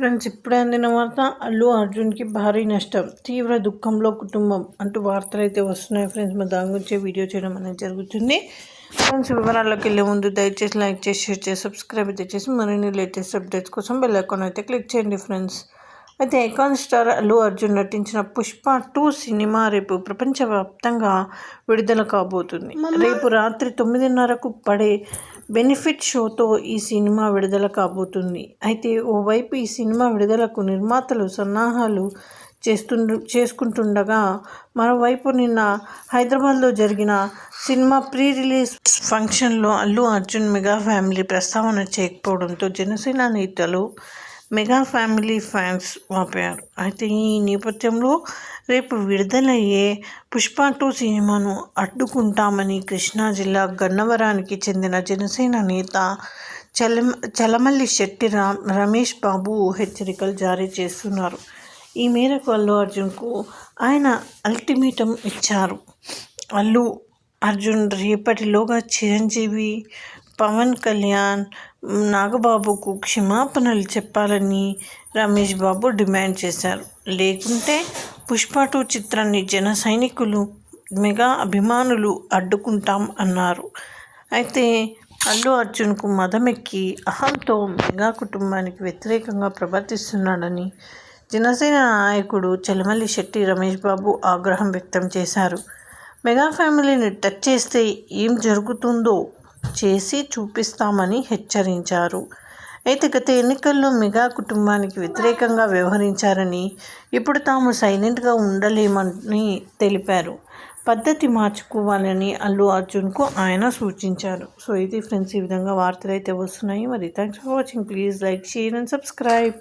Friends ఇప్పుడే అందిన వార్త అల్లు అర్జున్కి భారీ నష్టం తీవ్ర దుఃఖంలో కుటుంబం అంటూ వార్తలు అయితే వస్తున్నాయి ఫ్రెండ్స్. మరి దాని గురించి వీడియో చేయడం అనేది జరుగుతుంది. ఫ్రెండ్స్ వివరాల్లోకి వెళ్ళే ముందు దయచేసి లైక్ చేసి షేర్ చేసి సబ్స్క్రైబ్ అయితే చేసి మరిన్ని లేటెస్ట్ అప్డేట్స్ కోసం బెల్ ఐకాన్ అయితే క్లిక్ చేయండి ఫ్రెండ్స్. అయితే ఐకాన్ స్టార్ అల్లు అర్జున్ నటించిన పుష్ప టూ సినిమా రేపు ప్రపంచవ్యాప్తంగా విడుదల కాబోతుంది. రేపు రాత్రి తొమ్మిదిన్నరకు పడే బెనిఫిట్ షోతో ఈ సినిమా విడుదల కాబోతుంది. అయితే ఓవైపు ఈ సినిమా విడుదలకు నిర్మాతలు సన్నాహాలు చేస్తుండు చేసుకుంటుండగా మరోవైపు నిన్న హైదరాబాద్లో జరిగిన సినిమా ప్రీ రిలీజ్ ఫంక్షన్లో అల్లు అర్జున్ మెగా ఫ్యామిలీ ప్రస్తావన చేయకపోవడంతో జనసేన నేతలు మెగా ఫ్యామిలీ ఫ్యాన్స్ వాపారు. అయితే ఈ నేపథ్యంలో రేపు విడుదలయ్యే పుష్ప టూ సినిమాను అడ్డుకుంటామని కృష్ణా జిల్లా గన్నవరానికి చెందిన జనసేన నేత చలం చలమల్లి శెట్టి రా రమేష్ బాబు హెచ్చరికలు జారీ చేస్తున్నారు. ఈ మేరకు అల్లు అర్జున్కు ఆయన అల్టిమేటం ఇచ్చారు. అల్లు అర్జున్ రేపటిలోగా చిరంజీవి పవన్ కళ్యాణ్ నాగబాబుకు క్షమాపణలు చెప్పాలని రమేష్ బాబు డిమాండ్ చేశారు. లేకుంటే పుష్ప టూ చిత్రాన్ని జన సైనికులు మెగా అభిమానులు అడ్డుకుంటాం అన్నారు. అయితే అల్లు అర్జున్కు మదమెక్కి అహంతో మెగా కుటుంబానికి వ్యతిరేకంగా ప్రవర్తిస్తున్నాడని జనసేన నాయకుడు చలమల్లి శెట్టి రమేష్ బాబు ఆగ్రహం వ్యక్తం చేశారు. మెగా ఫ్యామిలీని టచ్ చేస్తే ఏం జరుగుతుందో చేసి చూపిస్తామని హెచ్చరించారు. అయితే గత ఎన్నికల్లో మెగా కుటుంబానికి వ్యతిరేకంగా వ్యవహరించారని ఇప్పుడు తాము సైలెంట్గా ఉండలేమని తెలిపారు. పద్ధతి మార్చుకోవాలని అల్లు అర్జున్కు ఆయన సూచించారు. సో ఇది ఫ్రెండ్స్ ఈ విధంగా వార్తలు అయితే వస్తున్నాయి. మరి thanks for watching. Please like share and subscribe.